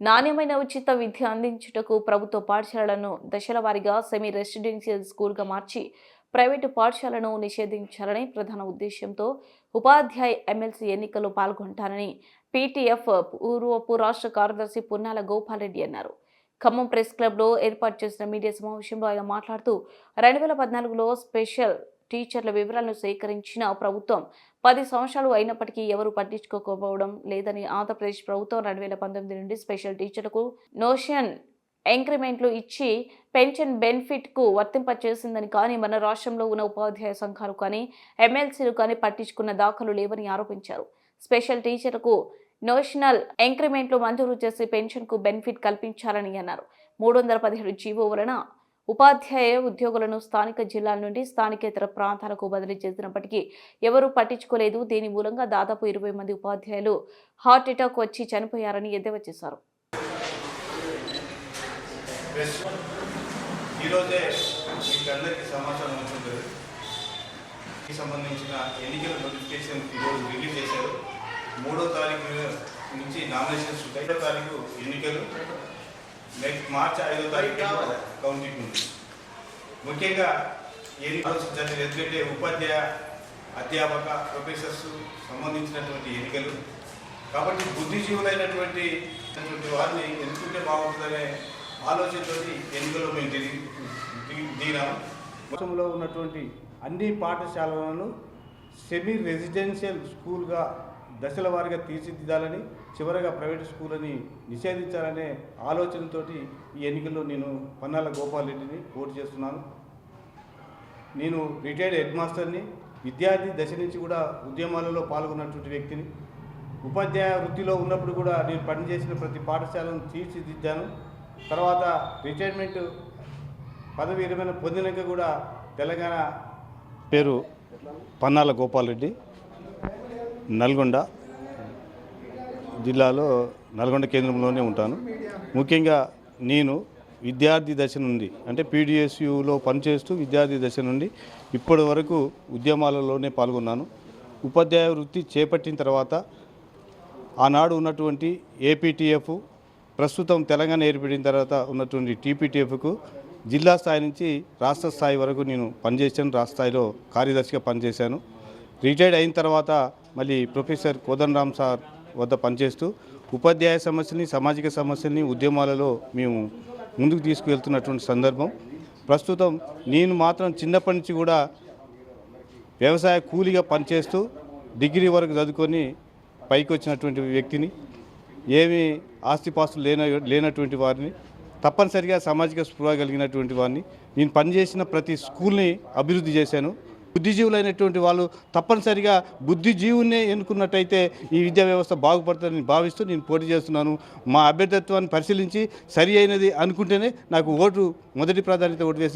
నాణ్యమైన ఉచిత విద్య అందించుటకు ప్రభుత్వ పాఠశాలలను దశల వారీగా సెమీ రెసిడెన్షియల్ స్కూల్గా మార్చి ప్రైవేటు పాఠశాలను నిషేధించాలని ప్రధాన ఉద్దేశంతో ఉపాధ్యాయ ఎమ్మెల్సీ ఎన్నికల్లో పాల్గొంటానని పీటీఎఫ్ పూర్వపు రాష్ట్ర కార్యదర్శి పున్నాల గోపాలరెడ్డి అన్నారు. ఖమ్మం ప్రెస్ క్లబ్లో ఏర్పాటు చేసిన మీడియా సమావేశంలో ఆయన మాట్లాడుతూ రెండు వేల పద్నాలుగులో స్పెషల్ టీచర్ల వివరాలను సేకరించిన ప్రభుత్వం పది సంవత్సరాలు అయినప్పటికీ ఎవరు పట్టించుకోకపోవడం లేదని ఆంధ్రప్రదేశ్ ప్రభుత్వం రెండు వేల పంతొమ్మిది నుండి స్పెషల్ టీచర్లకు నోషన్ ఎంక్రిమెంట్లు ఇచ్చి పెన్షన్ బెనిఫిట్కు వర్తింపచేసిందని కానీ మన రాష్ట్రంలో ఉన్న ఉపాధ్యాయ సంఘాలు కానీ ఎమ్మెల్సీలు కానీ పట్టించుకున్న దాఖలు లేవని ఆరోపించారు. స్పెషల్ టీచర్కు నోషనల్ ఎంక్రిమెంట్లు మంజూరు చేసి పెన్షన్కు బెనిఫిట్ కల్పించాలని అన్నారు. మూడు వందల పదిహేడు జీవో వలన ఉపాధ్యాయ ఉద్యోగులను స్థానిక జిల్లాల నుండి స్థానికేతర ప్రాంతాలకు బదిలీ చేసినప్పటికీ ఎవరూ పట్టించుకోలేదు. దీని మూలంగా దాదాపు ఇరవై మంది ఉపాధ్యాయులు హార్ట్ అటాక్ వచ్చి చనిపోయారని ఎద్దేవా చేశారు. సంబంధించిన ఎన్నికల నోటిఫికేషన్ ఈరోజు రిలీజ్ చేశారు. మూడో తారీఖు నుంచి నామినేషన్స్ ఉంటాయి. ఐదో తారీఖు ఎన్నికలు. నెక్స్ట్ మార్చి ఐదో తారీఖు కౌంటింగ్ ఉంది. ముఖ్యంగా ఏం ఆలోచించాలి ఎందుకంటే ఉపాధ్యాయ అధ్యాపక ప్రొఫెసర్స్ సంబంధించినటువంటి ఎన్నికలు. కాబట్టి బుద్ధిజీవులైనటువంటి వారిని ఎన్నుకుంటే బాగుంటుందనే ఆలోచనతోటి ఎన్నికల్లో మేము దిగి దిగి- దిగినాము. రాష్ట్రంలో ఉన్నటువంటి అన్ని పాఠశాలలను సెమీ రెసిడెన్షియల్ స్కూల్గా దశల వారీగా తీర్చిదిద్దాలని చివరగా ప్రైవేట్ స్కూళ్ళని నిషేధించాలనే ఆలోచనతోటి ఈ ఎన్నికల్లో నేను పన్నాల గోపాల్ రెడ్డిని పోటీ చేస్తున్నాను. నేను రిటైర్డ్ హెడ్ మాస్టర్ని విద్యార్థి దశ నుంచి కూడా ఉద్యమాలలో పాల్గొన్నటువంటి వ్యక్తిని. ఉపాధ్యాయ వృత్తిలో ఉన్నప్పుడు కూడా నేను పనిచేసిన ప్రతి పాఠశాలను తీర్చిదిద్దాను. తర్వాత రిటైర్మెంట్ పదవి విరమణ పొందినాక కూడా తెలంగాణ పేరు పన్నాల గోపాల్ రెడ్డి. నల్గొండ జిల్లాలో నల్గొండ కేంద్రంలోనే ఉంటాను. ముఖ్యంగా నేను విద్యార్థి దశ నుండి అంటే పీడిఎస్యులో పనిచేస్తూ విద్యార్థి దశ నుండి ఇప్పటి వరకు ఉద్యమాలలోనే పాల్గొన్నాను. ఉపాధ్యాయ వృత్తి చేపట్టిన తర్వాత ఆనాడు ఉన్నటువంటి ఏపీటీఎఫ్ ప్రస్తుతం తెలంగాణ ఏర్పడిన తర్వాత ఉన్నటువంటి టీపీటీఎఫ్కు జిల్లా స్థాయి నుంచి రాష్ట్ర స్థాయి వరకు నేను పనిచేశాను రాష్ట్ర స్థాయిలో కార్యదర్శిగా పనిచేశాను. రిటైర్డ్ అయిన తర్వాత మళ్ళీ ప్రొఫెసర్ కోదండరామ్ సార్ వద్ద పనిచేస్తూ ఉపాధ్యాయ సమస్యల్ని సామాజిక సమస్యల్ని ఉద్యమాలలో మేము ముందుకు తీసుకువెళ్తున్నటువంటి సందర్భం. ప్రస్తుతం నేను మాత్రం చిన్నప్పటి నుంచి కూడా వ్యవసాయ కూలీగా పనిచేస్తూ డిగ్రీ వరకు చదువుకొని పైకి వచ్చినటువంటి వ్యక్తిని ఏమి ఆస్తిపాస్తులు లేన లేనటువంటి వారిని తప్పనిసరిగా సామాజిక స్పృహ కలిగినటువంటి వారిని నేను పనిచేసిన ప్రతి స్కూల్ని అభివృద్ధి చేశాను. బుద్ధిజీవులైనటువంటి వాళ్ళు తప్పనిసరిగా బుద్ధిజీవునే ఎన్నుకున్నట్టయితే ఈ విద్యా వ్యవస్థ బాగుపడుతుందని భావిస్తూ నేను పోటీ చేస్తున్నాను. మా అభ్యర్థిత్వాన్ని పరిశీలించి సరి అయినది అనుకుంటేనే నాకు ఓటు మొదటి ప్రాధాన్యత ఓటు వేసి